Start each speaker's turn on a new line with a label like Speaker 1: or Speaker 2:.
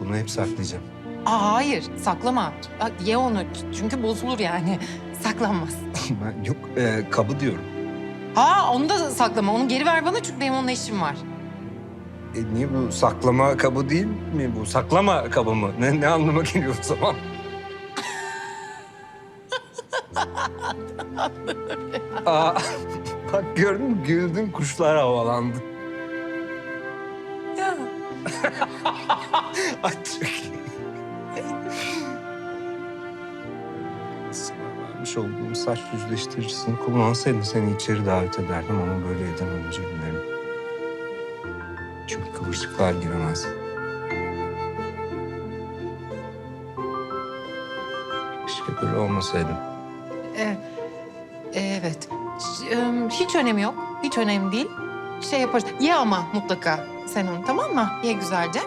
Speaker 1: Bunu hep saklayacağım.
Speaker 2: Aa, hayır saklama. Aa, Ye onu çünkü bozulur yani. Saklanmaz.
Speaker 1: Ben yok e, kabı diyorum.
Speaker 2: Ha onu da saklama. Onu geri ver bana çünkü benim onunla işim var.
Speaker 1: E, niye bu saklama kabı değil mi bu? Saklama kabı mı? Ne, ne anlama geliyor o zaman? Aa, bak gördün mü? Güldün kuşlar havalandı.
Speaker 2: Ya.
Speaker 1: Vermiş olduğum saç düzleştiricisini kullansaydın seni içeri davet ederdim ama böyle edemem özür. Çünkü kıvırcıklar giremez. Keşke böyle olmasaydım.
Speaker 2: Ee, evet. Ş- ım, Hiç önemi yok. Hiç önemli değil. Şey yaparız. Ye ama mutlaka sen onu tamam mı? Ye güzelce.